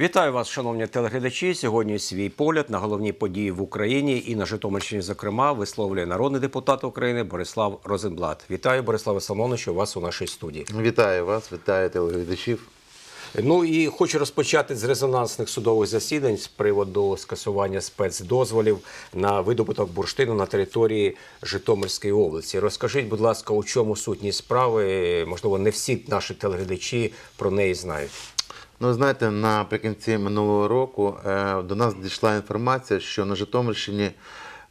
Вітаю вас, шановні телеглядачі. Сьогодні свій погляд на головні події в Україні і на Житомирщині, зокрема, висловлює народний депутат України Борислав Розенблат. Вітаю, Бориславе Соломоновичу, вас у нашій студії. Вітаю вас, вітаю телеглядачів. Ну і хочу розпочати з резонансних судових засідань з приводу скасування спецдозволів на видобуток бурштину на території Житомирської області. Розкажіть, будь ласка, у чому сутність справи? Можливо, не всі наші телеглядачі про неї знають. Ну, знаєте, наприкінці минулого року е, до нас дійшла інформація, що на Житомирщині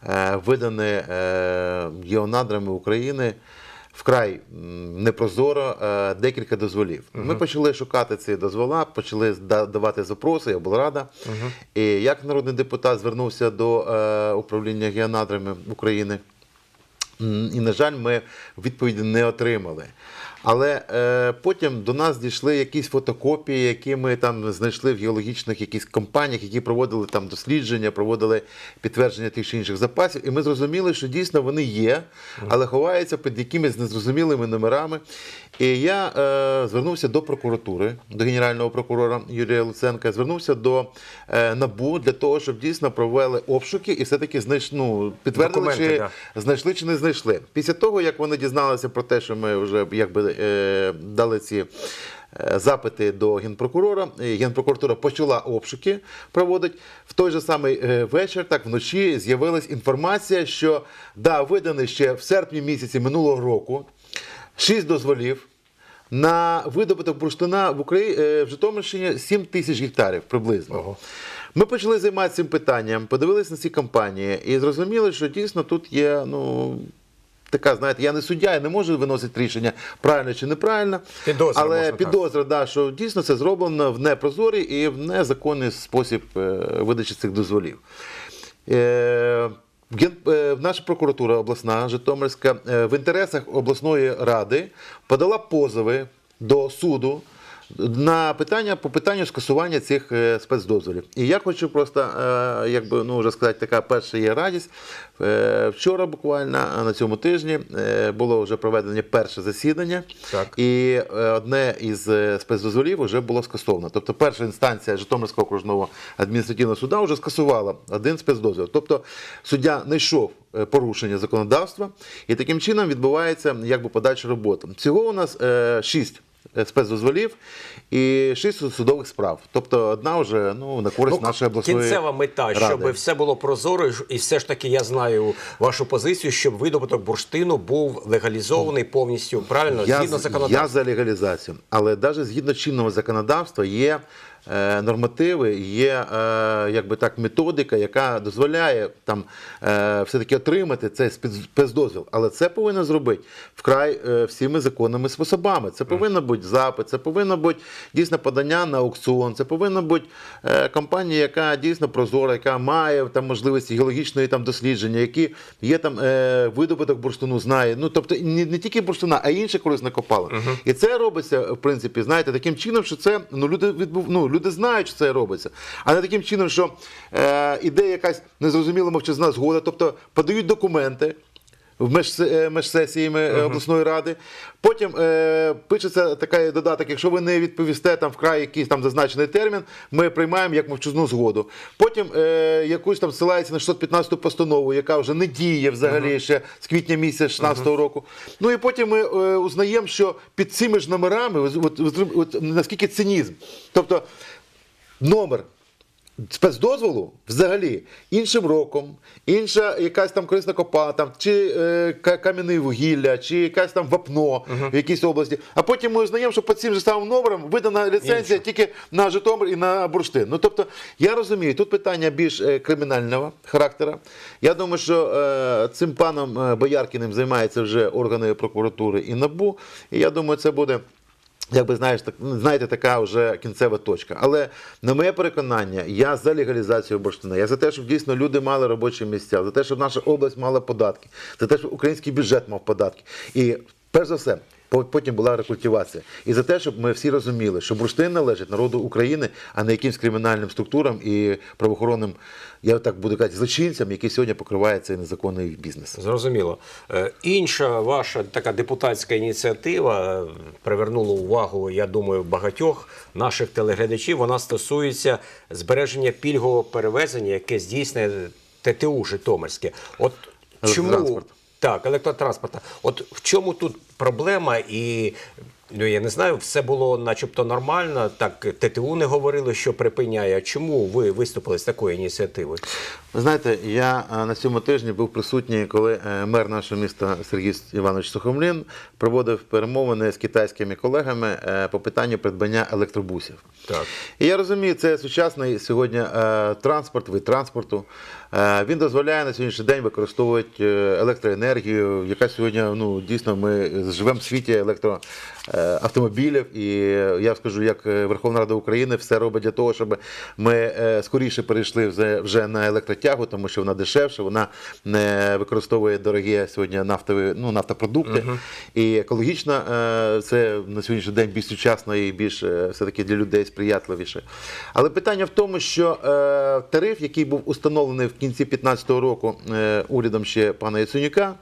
е, видані е, геонадрами України вкрай непрозоро декілька дозволів. Ми почали шукати ці дозвола, почали давати запроси, я була рада. І як народний депутат звернувся до управління геонадрами України. І, на жаль, ми відповіді не отримали. Але е, потім до нас дійшли якісь фотокопії, які ми там знайшли в геологічних якісь компаніях, які проводили там дослідження, проводили підтвердження тих чи інших запасів. І ми зрозуміли, що дійсно вони є, але ховаються під якимись незрозумілими номерами. І я е, звернувся до прокуратури, до генерального прокурора Юрія Луценка, звернувся до е, НАБУ для того, щоб дійсно провели обшуки і все-таки знайш, ну, підтвердили, Документи, чи да. знайшли чи не знайшли. Після того, як вони дізналися про те, що ми вже якби дали ці. е, Запити до генпрокурора, генпрокуратура почала обшуки проводить. В той же самий е, вечір, так вночі, з'явилась інформація, що да, виданий ще в серпні місяці минулого року шість дозволів на видобуток бурштина в Україні в Житомирщині 7 тисяч гектарів приблизно. Ого. Ми почали займатися цим питанням, подивилися на ці компанії і зрозуміли, що дійсно тут є ну. Така, знаєте, я не суддя, я не можу виносити рішення правильно чи неправильно. Підозра, але можна так. підозра, да, що дійсно це зроблено в непрозорий і в незаконний спосіб е, видачі цих дозволів. Е, е, наша прокуратура обласна Житомирська е, в інтересах обласної ради подала позови до суду на питання по питанню скасування цих е, спецдозволів. І я хочу просто, е, якби ну вже сказати, така перша є радість. Е, Вчора буквально на цьому тижні було вже проведення перше засідання, Так. і одне із спецдозволів вже було скасовано. Тобто, перша інстанція Житомирського окружного адміністративного суду вже скасувала один спецдозвіл. Тобто суддя не йшов е, порушення законодавства, і таким чином відбувається якби подальша робота. Всього у нас шість. Спецдозволів і шість судових справ. Тобто одна вже ну на користь нашої обласної кінцева мета, ради. щоб все було прозоро, і все ж таки я знаю вашу позицію, щоб видобуток бурштину був легалізований повністю правильно я, згідно законодавства. я за легалізацію, але навіть згідно чинного законодавства є нормативи, є е, якби так методика, яка дозволяє там е, все-таки отримати цей спец- спецдозвіл. Але це повинно зробити вкрай е, всіми законними способами. Це повинно бути запит, це повинно бути дійсно подання на аукціон, це повинна бути е, компанія, яка дійсно прозора, яка має там можливості геологічної там дослідження, які є там е, видобуток бурштину, знає. Ну тобто не, не тільки бурштина, а й інше корисне копало. І це робиться, в принципі, знаєте, таким чином, що це ну люди відбув, ну, люди знають, що це робиться, а не таким чином, що е, іде якась незрозуміла мовчазна згода, тобто подають документи. В меж, е, е, обласної ради. Потім е, пишеться такий додаток, якщо ви не відповісте там вкрай якийсь там зазначений термін, ми приймаємо як мовчазну згоду. Потім е, якусь там ссилається на 615 постанову, яка вже не діє взагалі ще з квітня місяця 16 року. Ну і потім ми е, узнаємо, що під цими ж номерами, от, от, от, от наскільки цинізм. Тобто номер спецдозволу взагалі іншим роком, інша якась там корисна копа, там, чи е, кам'яне вугілля, чи якась там вапно в якійсь області. А потім ми знаємо, що під цим же самим номером видана ліцензія Інша. тільки на Житомир і на бурштин. Ну тобто, я розумію, тут питання більш е, кримінального характеру. Я думаю, що е, цим паном е, Бояркіним займаються вже органи прокуратури і НАБУ. І я думаю, це буде. Якби знаєш, так знаєте, така вже кінцева точка. Але на моє переконання, я за легалізацію бурштина. Я за те, щоб дійсно люди мали робочі місця, за те, щоб наша область мала податки, за те, щоб український бюджет мав податки. І перш за все, потім була рекультивація. І за те, щоб ми всі розуміли, що бурштин належить народу України, а не якимсь кримінальним структурам і правоохоронним, я так буду казати, злочинцям, які сьогодні покривають цей незаконний бізнес. Зрозуміло. Е, Інша ваша така депутатська ініціатива е, привернула увагу, я думаю, багатьох наших телеглядачів. Вона стосується збереження пільгового перевезення, яке здійснює ТТУ Житомирське. От чому. Так, електротранспорта. От в чому тут проблема і. Ну, я не знаю, все було начебто нормально. Так ТТУ не говорили, що припиняє. Чому ви виступили з такою ініціативою? Ви знаєте, я е, на цьому тижні був присутній, коли е, мер нашого міста Сергій Іванович Сухомлін проводив перемовини з китайськими колегами е, по питанню придбання електробусів. Так. І я розумію, це сучасний сьогодні транспорт, вид транспорту. Е, Він дозволяє на сьогоднішній день використовувати е, електроенергію, яка сьогодні ну дійсно ми живемо в світі електроавтомобілів. І я скажу, як е, Верховна Рада України все робить для того, щоб ми е, скоріше перейшли вже- на електротягу, тому що вона дешевша, вона не використовує дорогі сьогодні нафтові ну, нафтопродукти. І екологічно е, це на сьогоднішній день більш сучасно і більш е, все-таки для людей сприятливіше. Але питання в тому, що е, тариф, який був установлений в кінці 2015 року е, урядом ще пана Яценюка,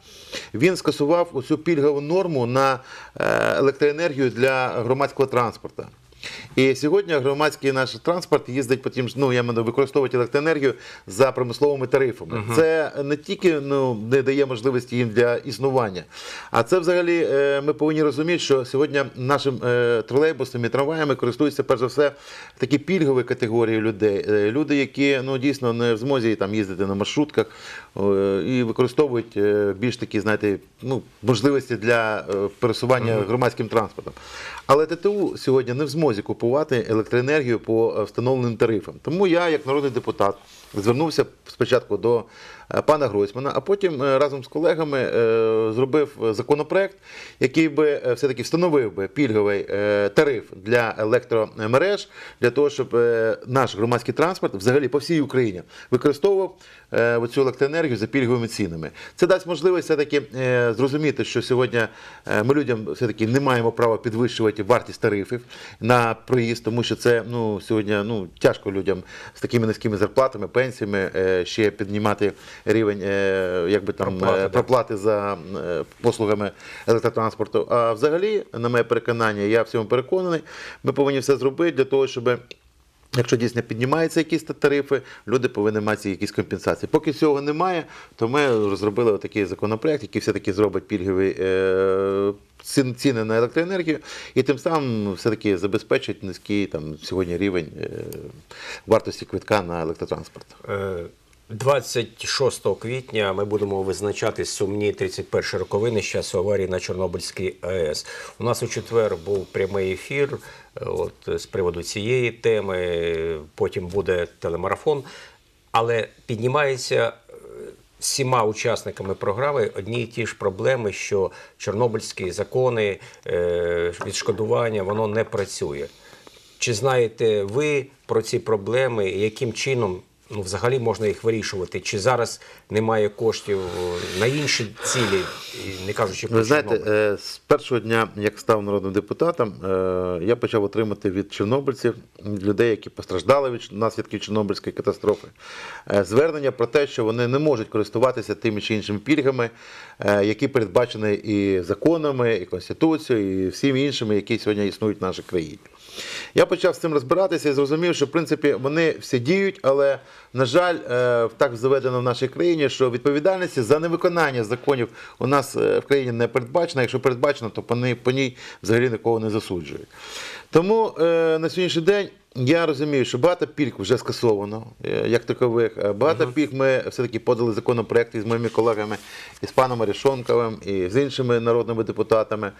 він скасував оцю пільгову норму на е, електроенергію для громадського транспорту. І сьогодні громадський наш транспорт їздить потім, ну я маю використовують електроенергію за промисловими тарифами. Це не тільки ну, не дає можливості їм для існування, а це взагалі е, ми повинні розуміти, що сьогодні нашим е, тролейбусом і трамваями користуються перш за все такі пільгові категорії людей. Е, Люди, які ну дійсно не в змозі там їздити на маршрутках і використовують е, більш такі, знаєте, ну можливості для е, пересування громадським транспортом. Але ТТУ сьогодні не в змозі купувати електроенергію по встановленим тарифам. Тому я, як народний депутат, звернувся спочатку до пана Гройсмана, а потім е, разом з колегами е, зробив законопроект, який би е, все-таки встановив би пільговий е, тариф для електромереж, для того, щоб е, наш громадський транспорт взагалі по всій Україні використовував е, цю електроенергію за пільговими цінами. Це дасть можливість все-таки е, зрозуміти, що сьогодні е, ми людям все-таки не маємо права підвищувати вартість тарифів на проїзд, тому що це ну, сьогодні ну, тяжко людям з такими низькими зарплатами, пенсіями е, ще піднімати рівень е, якби там Проплати, е, да. проплати за е, послугами електротранспорту. А взагалі, на моє переконання, я в цьому переконаний, ми повинні все зробити для того, щоб. Якщо дійсно піднімаються якісь тарифи, люди повинні мати якісь компенсації. Поки цього немає, то ми розробили такий законопроект, який все-таки зробить пільгові ціни на електроенергію, і тим самим все-таки забезпечить низький там сьогодні рівень вартості квитка на електротранспорт. Е, 26 квітня ми будемо визначати сумні 31 роковини з часу аварії на Чорнобильській АЕС. У нас у четвер був прямий ефір е, от, з приводу цієї теми. Потім буде телемарафон. Але піднімається е, всіма учасниками програми одні і ті ж проблеми, що чорнобильські закони е, відшкодування воно не працює. Чи знаєте ви про ці проблеми яким чином ну, взагалі можна їх вирішувати? Чи зараз немає коштів е, на інші цілі, не кажучи про Ви знаєте, Чорнобиль? е, з першого дня, як став народним депутатом, е, я почав отримати від чорнобильців, людей, які постраждали від наслідків Чорнобильської катастрофи, звернення про те, що вони не можуть користуватися тими чи іншими пільгами, які передбачені і законами, і конституцією, і всіми іншими, які сьогодні існують в нашій країні. Я почав з цим розбиратися і зрозумів, що в принципі вони всі діють, але на жаль, е, так заведено в нашій країні, що відповідальності за невиконання законів у нас е, в країні не передбачена. Якщо передбачено, то по ній взагалі нікого не засуджують. Тому е, на сьогоднішній день я розумію, що багато пільг вже скасовано, е, як такових. Е, Багато пільг ми все-таки подали законопроекти з моїми колегами, і з паном Арішонковим, і з іншими народними депутатами,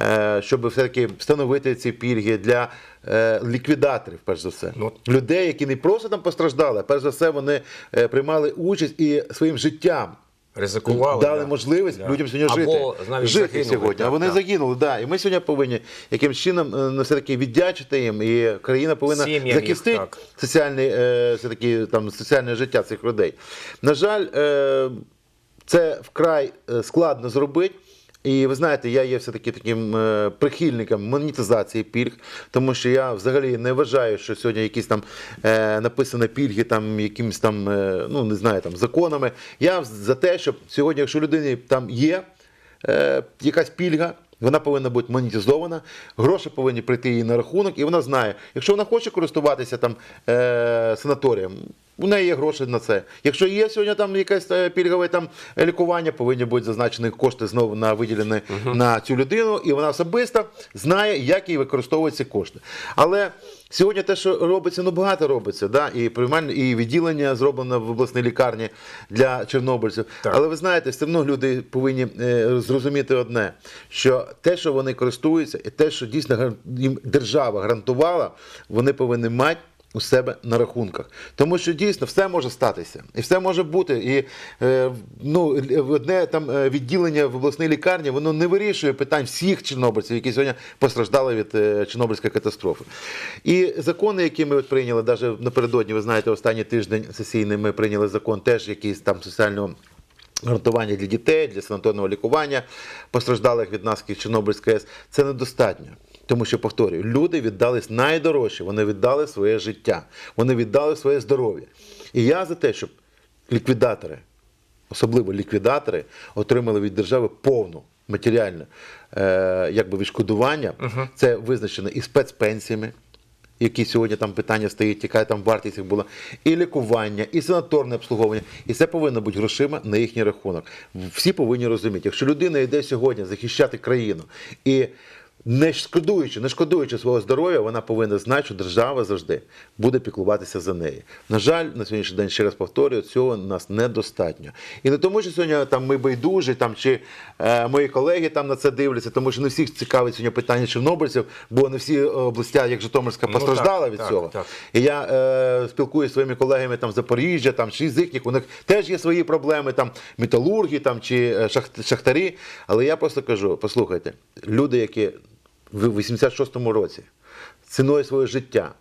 е, щоб все-таки встановити ці пільги для е, ліквідаторів, перш за все. Ну, Людей, які не просто там постраждали, а перш за все вони е, приймали участь і своїм життям. Ризикували дали да. можливість Да. людям сьогодні Або жити, навіть жити загинули, сьогодні. а вони так. загинули, да. І ми сьогодні повинні якимсь чином е, ну, все-таки віддячити їм, і країна повинна захистити соціальний соціальне, е, все-таки, там, соціальне життя цих людей. На жаль, е, це вкрай складно зробити. І ви знаєте, я є все-таки таким е, прихильником монетизації пільг, тому що я взагалі не вважаю, що сьогодні якісь там е, написані пільги там якимось там, е, ну не знаю, там законами. Я за те, щоб сьогодні, якщо людині там є е, якась пільга. Вона повинна бути монетизована, гроші повинні прийти їй на рахунок, і вона знає, якщо вона хоче користуватися там е, санаторієм, у неї є гроші на це. Якщо є сьогодні там якесь е, пільгове там лікування, повинні бути зазначені кошти знову на виділені на цю людину, і вона особисто знає, як їй використовують ці кошти. Але сьогодні те, що робиться, ну багато робиться, да? і приймальне, і відділення зроблено в обласній лікарні для чорнобильців. Так. Але ви знаєте, все одно люди повинні е, зрозуміти одне: що те, що вони користуються, і те, що дійсно їм держава гарантувала, вони повинні мати. У себе на рахунках, тому що дійсно все може статися, і все може бути. І е, ну одне там е, відділення в обласній лікарні воно не вирішує питань всіх чорнобильців, які сьогодні постраждали від е, Чорнобильської катастрофи. І закони, які ми от прийняли, навіть напередодні, ви знаєте, останній тиждень сесійний ми прийняли закон, теж якийсь там соціального гарантування для дітей, для санаторного лікування постраждалих від наслідків Чорнобильської АЕС, це недостатньо. Тому що, повторюю, люди віддались найдорожче, вони віддали своє життя, вони віддали своє здоров'я. І я за те, щоб ліквідатори, особливо ліквідатори, отримали від держави повну матеріальне е, якби відшкодування. Це визначено і спецпенсіями, які сьогодні там питання стоїть, яка там вартість їх була, і лікування, і санаторне обслуговування. І це повинно бути грошима на їхній рахунок. Всі повинні розуміти, якщо людина йде сьогодні захищати країну і не шкодуючи, не шкодуючи свого здоров'я, вона повинна знати, що держава завжди буде піклуватися за неї. На жаль, на сьогоднішній день, ще раз повторюю, цього нас недостатньо. І не тому, що сьогодні там ми байдужі, там чи е, мої колеги там на це дивляться, тому що не всіх цікавить сьогодні питання чорнобильців, бо не всі областя, як Житомирська, Ну, так, від так, цього. так. І я е, спілкуюся зі своїми колегами там з Запоріжжя, там чи з їхніх, у них теж є свої проблеми, там металурги там, чи е, шахт- шахтарі. Але я просто кажу: послухайте, люди, які в 86-му році ціною свого життя.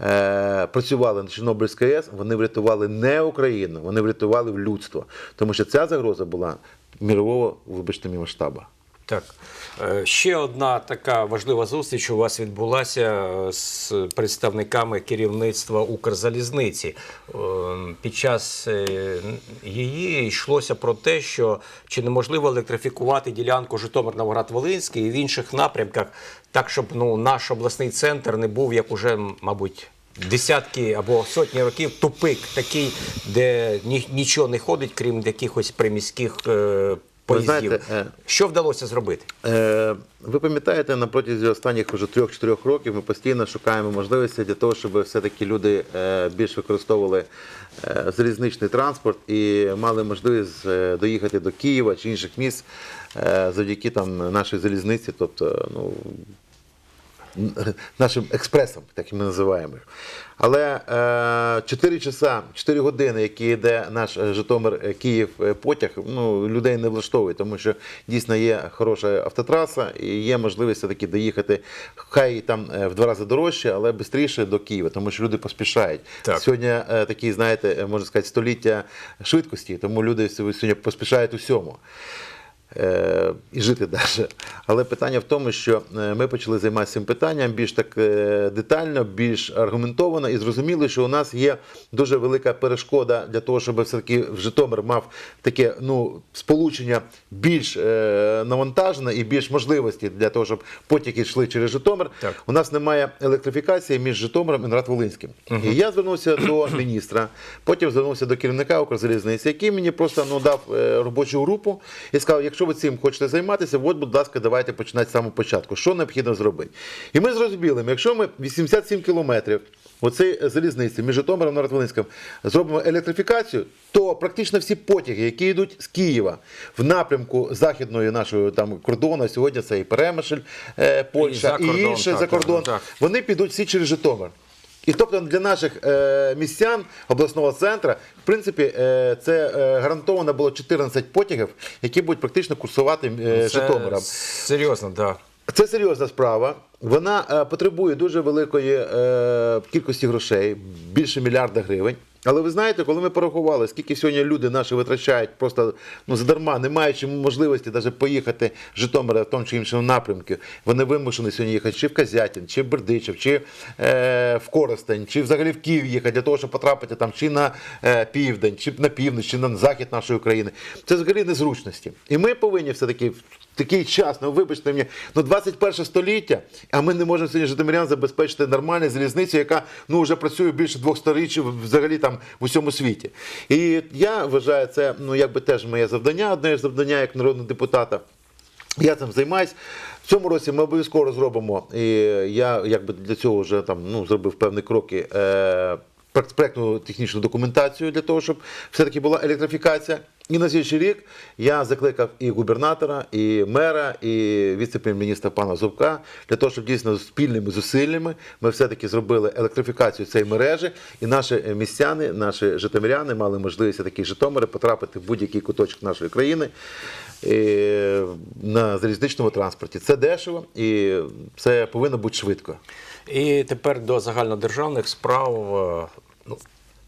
е, Працювали на Чорнобильській АЕС, вони врятували не Україну, вони врятували людство. Тому що ця загроза була мірового, вибачте, мій масштаба. Так. Е, Ще одна така важлива зустріч у вас відбулася е, з представниками керівництва Укрзалізниці. Е, Під час її йшлося про те, що чи неможливо електрифікувати ділянку Житомир-Новоград-Волинський і в інших напрямках, так, щоб ну, наш обласний центр не був, як уже, мабуть, десятки або сотні років тупик, такий, де нічого не ходить, крім якихось приміських е, поїздів. знаєте, е, Що вдалося зробити? Е, Ви пам'ятаєте, на протязі останніх вже 3-4 років ми постійно шукаємо можливості для того, щоб все-таки люди е, більш використовували е, залізничний транспорт і мали можливість доїхати до Києва чи інших міст завдяки там нашій залізниці, тобто ну, нашим експресом, так і ми називаємо їх. Але е, 4 часа, 4 години, які йде наш е, Житомир е, Київ е, потяг, ну, людей не влаштовує, тому що дійсно є хороша автотраса і є можливість все-таки доїхати, хай там е, в два рази дорожче, але швидше до Києва, тому що люди поспішають. Так. Сьогодні е, такі, знаєте, е, можна сказати, століття швидкості, тому люди сьогодні поспішають усьому е, і жити далі. Але питання в тому, що е, ми почали займатися цим питанням більш так е, детально, більш аргументовано і зрозуміли, що у нас є дуже велика перешкода для того, щоб все-таки Житомир мав таке ну, сполучення більш е, навантажене і більш можливості для того, щоб потяги йшли через Житомир. Так. У нас немає електрифікації між Житомиром і Новоград-Волинським. І я звернувся до міністра, потім звернувся до керівника Укрзалізниці, який мені просто ну, дав е, робочу групу і сказав, якщо ви цим хочете займатися, от, будь ласка, давайте починати з самого початку. Що необхідно зробити? І ми зрозуміли, якщо ми 87 кілометрів оцей залізниці між Житомиром і Новоград-Волинським зробимо електрифікацію, то практично всі потяги, які йдуть з Києва в напрямку західної нашої там кордону, сьогодні це і Перемишль, е, Польща, і, кордон, інше за кордон, так. вони підуть всі через Житомир. І тобто для наших е, містян обласного центру, в принципі, е, це е, гарантовано було 14 потягів, які будуть практично курсувати Це Житомиром. Серйозно, так. Да. Це серйозна справа. Вона е, потребує дуже великої е, кількості грошей, більше мільярда гривень. Але ви знаєте, коли ми порахували, скільки сьогодні люди наші витрачають просто ну, задарма, не маючи можливості навіть поїхати з Житомира в тому чи іншому напрямку, вони вимушені сьогодні їхати чи в Казятін, чи в Бердичів, чи е, в Коростень, чи взагалі в Київ їхати для того, щоб потрапити там чи на е, південь, чи на північ, чи на захід нашої України. Це взагалі незручності. І ми повинні все-таки в такий час, ну вибачте мені, ну 21 століття, а ми не можемо сьогодні житомирян забезпечити нормальну залізницю, яка ну вже працює більше двох сторіч взагалі там в усьому світі. І я вважаю, це ну якби теж моє завдання, одне з завдання як народного депутата. Я цим займаюсь. В цьому році ми обов'язково зробимо, і я якби для цього вже там ну зробив певні кроки. Е- проектну технічну документацію для того, щоб все-таки була електрифікація. І на слідчий рік я закликав і губернатора, і мера, і віце-прем'єр-міністра пана Зубка для того, щоб дійсно спільними зусиллями ми все-таки зробили електрифікацію цієї мережі, і наші містяни, наші житомиряни мали можливість такі Житомири потрапити в будь-який куточок нашої країни е, на залізничному транспорті. Це дешево і це повинно бути швидко. І тепер до загальнодержавних справ. Е, Ну,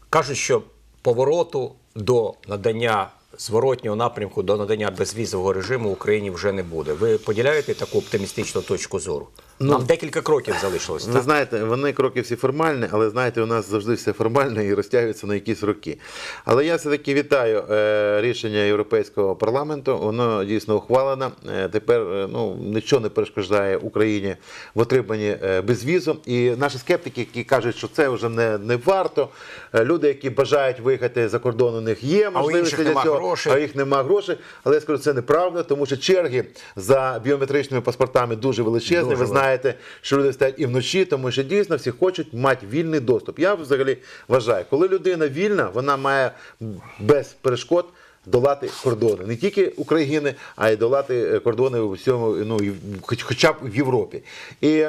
кажуть, що повороту до надання зворотнього напрямку до надання безвізового режиму Україні вже не буде. Ви поділяєте таку оптимістичну точку зору? Нам декілька кроків залишилось. Ви так? знаєте, вони кроки всі формальні, але знаєте, у нас завжди все формальне і розтягується на якісь роки. Але я все-таки вітаю е, рішення Європейського парламенту. Воно дійсно ухвалено. Е, тепер е, ну, нічого не перешкоджає Україні в отриманні е, безвізу. І наші скептики, які кажуть, що це вже не, не варто. е, Люди, які бажають виїхати за кордон, у них є інших для цього, грошей. а їх немає грошей. Але я скажу, це неправда, тому що черги за біометричними паспортами дуже величезні. Дуже Ви. Знаєте, що люди стоять і вночі, тому що дійсно всі хочуть мати вільний доступ. Я взагалі вважаю, коли людина вільна, вона має без перешкод. Долати кордони не тільки України, а й долати е, кордони у всьому, ну хоч- хоча б в Європі. І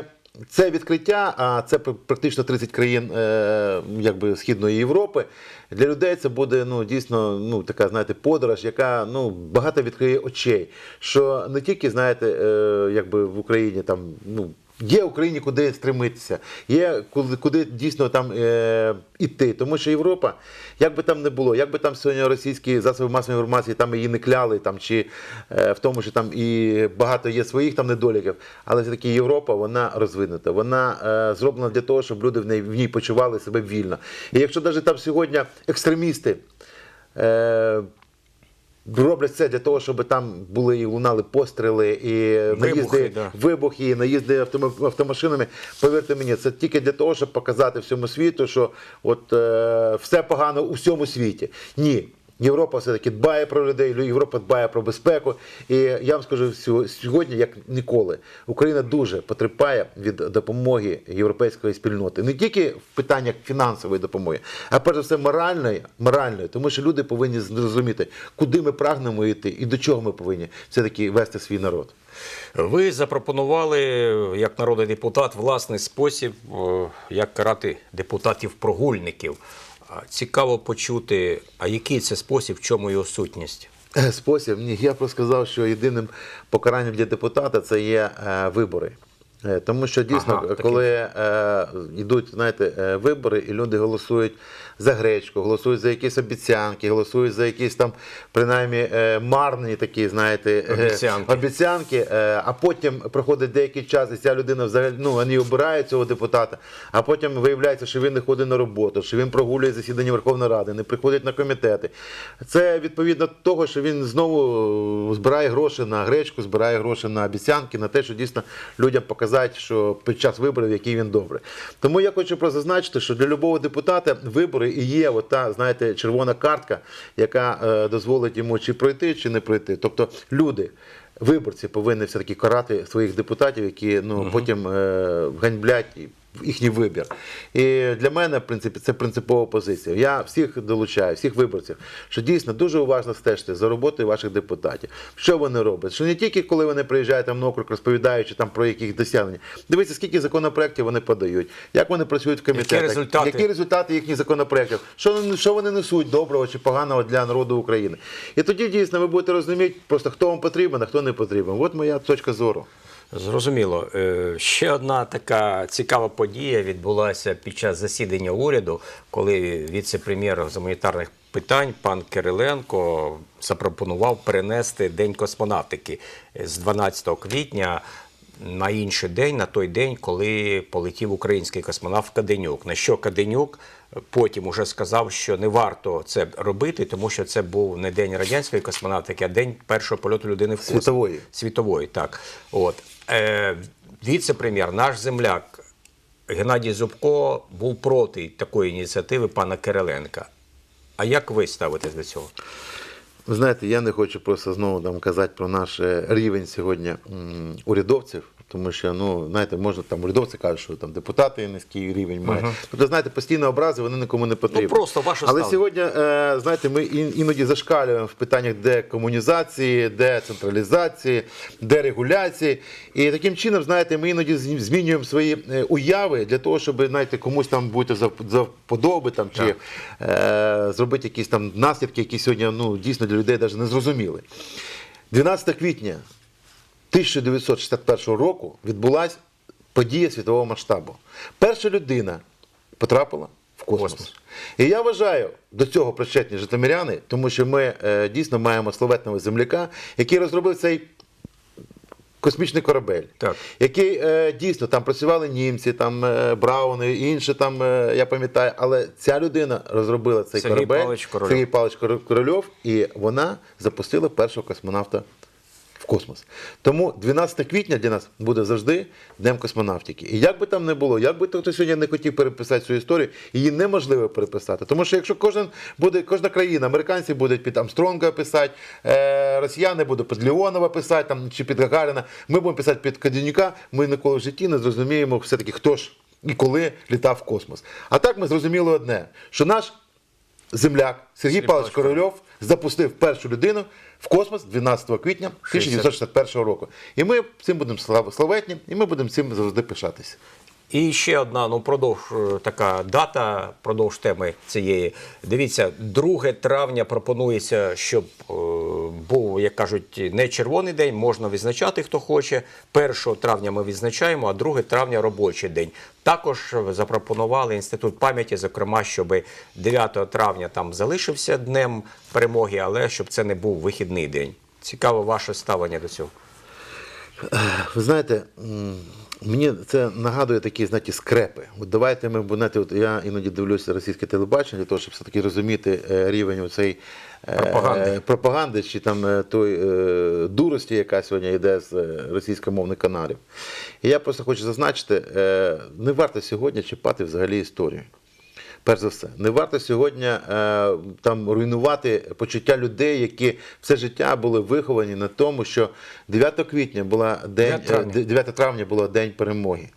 це відкриття, а це пр- практично 30 країн е, якби Східної Європи. Для людей це буде ну дійсно ну така знаєте подорож, яка ну багато відкриє очей. Що не тільки знаєте, е, якби в Україні там ну. Є Україні куди стремитися, є куди, дійсно там е, іти. Тому що Європа, як би там не було, як би там сьогодні російські засоби масової інформації там її не кляли, там чи е, в тому, що там і багато є своїх там недоліків, але все-таки Європа вона розвинута, вона е, зроблена для того, щоб люди в ній, в ній почували себе вільно. І якщо навіть там сьогодні екстремісти. Е, Роблять це для того, щоб там були і лунали постріли, і наїзди, да. вибухи, і наїзди автомашинами. Повірте мені, це тільки для того, щоб показати всьому світу, що от е, все погано у всьому світі. Ні. Європа все-таки дбає про людей, Європа дбає про безпеку. І я вам скажу сьо- сьогодні, як ніколи, Україна дуже потерпає від допомоги європейської спільноти. Не тільки в питаннях фінансової допомоги, а перш за все моральної, моральної, тому що люди повинні зрозуміти, куди ми прагнемо йти і до чого ми повинні все-таки вести свій народ. Ви запропонували як народний депутат власний спосіб, е, як карати депутатів-прогульників. Цікаво почути, а який це спосіб, в чому його сутність? Е, Спосіб, ні, я просто сказав, що єдиним покаранням для депутата це є е, вибори. Е, Тому що дійсно, Ага, коли е, йдуть знаєте, е, вибори, і люди голосують за гречку, голосують за якісь обіцянки, голосують за якісь там принаймні е, марні такі, знаєте, е, Обіцянки. обіцянки, е, а потім проходить деякий час, і ця людина взагалі ну, вони обирають цього депутата, а потім виявляється, що він не ходить на роботу, що він прогулює засідання Верховної Ради, не приходить на комітети. Це відповідно того, що він знову збирає гроші на гречку, збирає гроші на обіцянки, на те, що дійсно людям показати, що під час виборів який він добрий. Тому я хочу просто зазначити, що для любого депутата вибори і є ота, знаєте, червона картка, яка е, дозволить йому чи пройти, чи не пройти. Тобто люди. Виборці повинні все-таки карати своїх депутатів, які ну, потім е, ганьблять їхній вибір. І для мене, в принципі, це принципова позиція. Я всіх долучаю, всіх виборців, що дійсно дуже уважно стежте за роботою ваших депутатів. Що вони роблять? Що не тільки коли вони приїжджають там на округ, розповідаючи там про яких досягнення. Дивіться, скільки законопроєктів вони подають, як вони працюють в комітетах, результати? які результати їхніх законопроєктів, що, що вони несуть доброго чи поганого для народу України. І тоді дійсно ви будете розуміти, просто хто вам потрібен, а хто не потрібен. От моя точка зору. Зрозуміло. Е, Ще одна така цікава подія відбулася під час засідання уряду, коли віце-прем'єр з гуманітарних питань пан Кириленко запропонував перенести День космонавтики з 12 квітня на інший день, на той день, коли полетів український космонавт Каденюк. На що Каденюк потім уже сказав, що не варто це робити, тому що це був не день радянської космонавтики, а день першого польоту людини в космос. Світової. Світової, так. От. Е, віце-прем'єр, наш земляк Геннадій Зубко був проти такої ініціативи пана Кириленка. А як ви ставитесь до цього? Ви знаєте, я не хочу просто знову там казати про наш рівень сьогодні урядовців, тому що, ну, знаєте, можна там урядовці кажуть, що там депутати низький рівень мають. Тобто, знаєте, постійно образи вони нікому не потрібні. Ну, просто ваше Але ставлення. сьогодні, е, знаєте, ми іноді зашкалюємо в питаннях декомунізації, децентралізації, дерегуляції. І таким чином, знаєте, ми іноді змінюємо свої е, уяви для того, щоб знаєте, комусь там бути зав- завподоби там, чи е, зробити якісь там наслідки, які сьогодні ну, дійсно для людей навіть не зрозуміли. 12 квітня 1961 року відбулася подія світового масштабу. Перша людина потрапила в космос. Космос. І я вважаю, до цього причетні житомиряни, тому що ми е, дійсно маємо славетного земляка, який розробив цей космічний корабель, Так. який е, дійсно там працювали німці, там е, Брауни, інші там, е, я пам'ятаю, але ця людина розробила цей Сергій корабель. Павлович Корольов. Сергій Павлович Корольов, і вона запустила першого космонавта в космос. Тому 12 квітня для нас буде завжди Днем космонавтики. І як би там не було, як би хто сьогодні не хотів переписати цю історію, її неможливо переписати. Тому що якщо кожен буде, кожна країна, американці будуть під Амстронга писати, е, росіяни будуть під Леонова писати там, чи під Гагаріна, ми будемо писати під Каденюка, ми ніколи в житті не зрозуміємо все-таки, хто ж і коли літав в космос. А так ми зрозуміли одне, що наш земляк Сергій Павлович Корольов запустив першу людину в космос 12 квітня 1961 року. І ми цим будемо слав- славетні, і ми будемо цим завжди пишатися. І ще одна, ну продовж е, така дата, продовж теми цієї. Дивіться, 2 травня пропонується, щоб як кажуть, не червоний день, можна відзначати, хто хоче. 1 травня ми відзначаємо, а 2 травня робочий день. Також запропонували інститут пам'яті, зокрема, щоб 9 травня там залишився днем перемоги, але щоб це не був вихідний день. Цікаво ваше ставлення до цього. Ви знаєте, мені це нагадує такі, знаєте, скрепи. От давайте ми, знаєте, от я іноді дивлюся російське телебачення для того, щоб все-таки розуміти е, рівень оцей е, Пропаганди. пропаганди чи там е, той е, дурості, яка сьогодні йде з е, російськомовних каналів. І я просто хочу зазначити, е, не варто сьогодні чіпати взагалі історію. Перш за все, не варто сьогодні е, там руйнувати почуття людей, які все життя були виховані на тому, що 9 квітня була день 9 травня. е, 9 травня було день перемоги.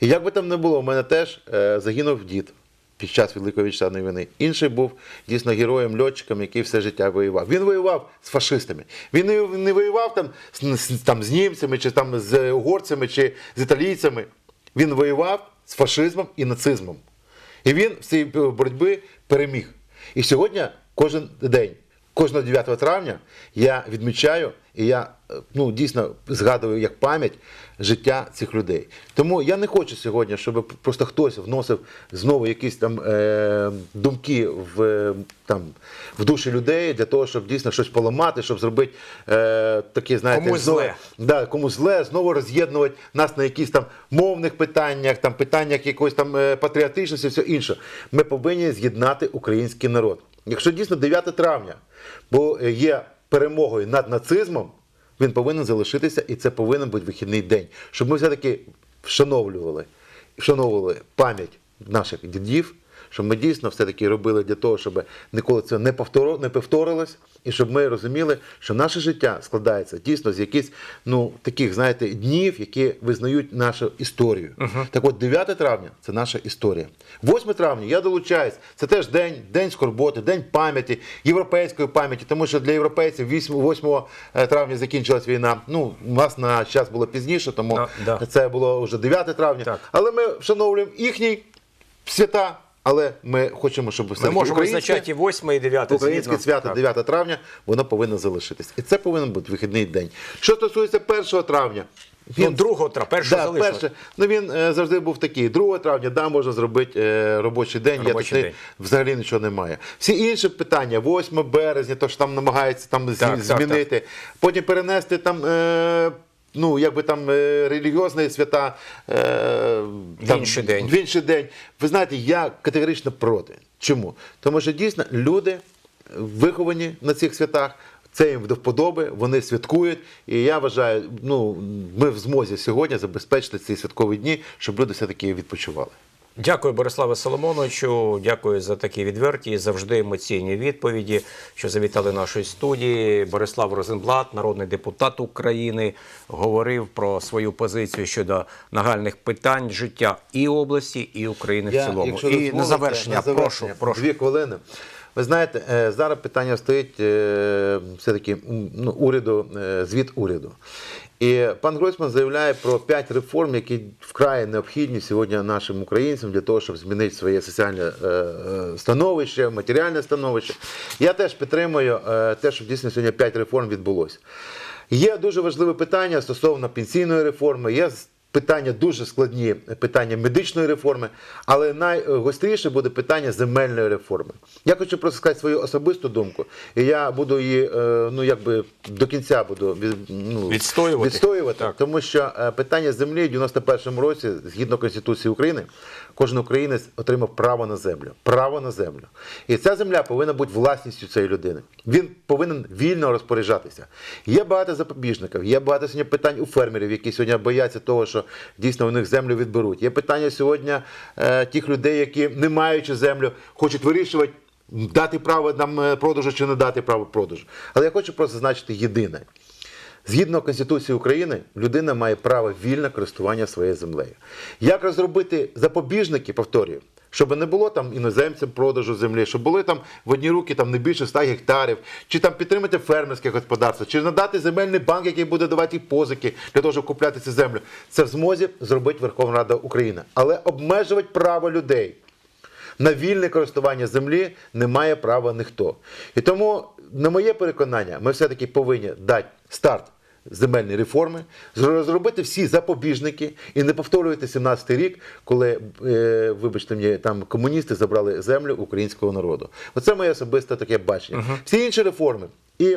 І як би там не було, у мене теж е, загинув дід під час Великої вітчизняної війни. Інший був дійсно героєм льотчиком, який все життя воював. Він воював з фашистами. Він не, не воював там з, там з німцями, чи там з угорцями, чи з італійцями. Він воював з фашизмом і нацизмом. І він в цій боротьбі переміг. І сьогодні, кожен день, кожного 9 травня, я відмічаю і я е, ну, дійсно згадую як пам'ять життя цих людей. Тому я не хочу сьогодні, щоб просто хтось вносив знову якісь там е, думки в, е, там, в душі людей для того, щоб дійсно щось поламати, щоб зробити е, такі, знаєте, Комусь знову- зле. Да, комусь зле, знову роз'єднувати нас на якісь там мовних питаннях, там питаннях якоїсь там е, патріотичності, все інше. Ми повинні з'єднати український народ. Якщо дійсно 9 травня бо е, є перемогою над нацизмом, він повинен залишитися, і це повинен бути вихідний день, щоб ми все-таки вшановлювали, вшановували пам'ять наших дідів. Щоб ми дійсно все-таки робили для того, щоб ніколи це не не повторилось, і щоб ми розуміли, що наше життя складається дійсно з якихось ну таких, знаєте, днів, які визнають нашу історію. Так от 9 травня це наша історія. 8 травня я долучаюсь. Це теж день, день скорботи, день пам'яті, європейської пам'яті, тому що для європейців 8, 8 травня закінчилась війна. Ну, у нас на час було пізніше, тому Ну, да. це було вже 9 травня. Так. Але ми вшановуємо їхні свята. Але ми хочемо, щоб все Ми можемо визначати і 8 і 9 Українське свято 9 травня, воно повинно залишитись. І це повинен бути вихідний день. Що стосується 1 травня, Ну, 2 травня, першого Да, залишили. перше, ну він е, завжди був такий. 2 травня, да, можна зробити е, робочий день. Робочий я день. взагалі нічого немає. Всі інші питання, 8 березня, то ж там намагаються там з- Так, так, змінити. Потім перенести там. Е, Ну, якби там е, релігіозні свята е, В інший день. в інший день. Ви знаєте, я категорично проти. Чому? Тому що дійсно люди виховані на цих святах. Це їм до вподоби, вони святкують. І я вважаю, ну ми в змозі сьогодні забезпечити ці святкові дні, щоб люди все-таки відпочивали. Дякую, Бориславе Соломоновичу. Дякую за такі відверті завжди емоційні відповіді, що завітали нашої студії. Борислав Розенблат, народний депутат України, говорив про свою позицію щодо нагальних питань життя і області, і України в цілому. І на завершення, на завершення, прошу, прошу. Дві хвилини. Ви знаєте, е, зараз питання стоїть е, все-таки ну, уряду, е, звіт уряду. І пан Гройсман заявляє про п'ять реформ, які вкрай необхідні сьогодні нашим українцям для того, щоб змінити своє соціальне е, е, становище, матеріальне становище. Я теж підтримую е, те, що дійсно сьогодні п'ять реформ відбулося. Є дуже важливе питання стосовно пенсійної реформи. Є питання дуже складні питання медичної реформи, але найгостріше буде питання земельної реформи. Я хочу просто сказати свою особисту думку, і я буду її е, ну якби до кінця буду ну, Відстоювати. відстоювати тому що е, питання землі в 91-му році, згідно Конституції України, кожен українець отримав право на землю. Право на землю. І ця земля повинна бути власністю цієї людини. Він повинен вільно розпоряджатися. Є багато запобіжників, є багато сьогодні питань у фермерів, які сьогодні бояться того, що дійсно у них землю відберуть. Є питання сьогодні е, тих людей, які, не маючи землю, хочуть вирішувати. Дати право нам е, продажу чи не дати право продажу. Але я хочу просто зазначити єдине. Згідно Конституції України, людина має право вільне користування своєю землею. Як розробити запобіжники, повторюю, щоб не було там іноземцям продажу землі, щоб були там в одні руки там не більше 100 гектарів, чи там підтримати фермерське господарство, чи надати земельний банк, який буде давати позики для того, щоб купляти цю землю. Це в змозі зробити Верховна Рада України. Але обмежувати право людей на вільне користування землі не має права ніхто. І тому, на моє переконання, ми все-таки повинні дати старт земельної реформи, розробити всі запобіжники і не повторювати 17-й рік, коли, е, вибачте мені, там комуністи забрали землю українського народу. Оце моє особисте таке бачення. Всі інші реформи і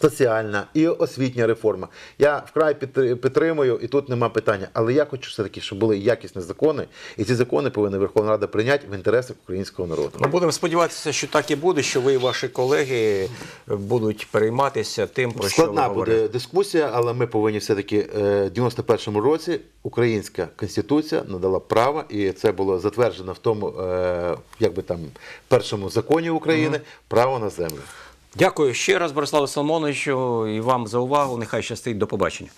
соціальна і освітня реформа. Я вкрай підтримую, і тут нема питання. Але я хочу все-таки, щоб були якісні закони, і ці закони повинна Верховна Рада прийняти в інтересах українського народу. Ну, будемо сподіватися, що так і буде, що ви і ваші колеги будуть перейматися тим, про що ви Складна говорите. буде дискусія, але ми повинні все-таки е, в 91-му році українська конституція надала право, і це було затверджено в тому, е, як би там першому законі України право на землю. Дякую ще раз, Бориславе Соломоновичу, і вам за увагу. Нехай щастить. До побачення.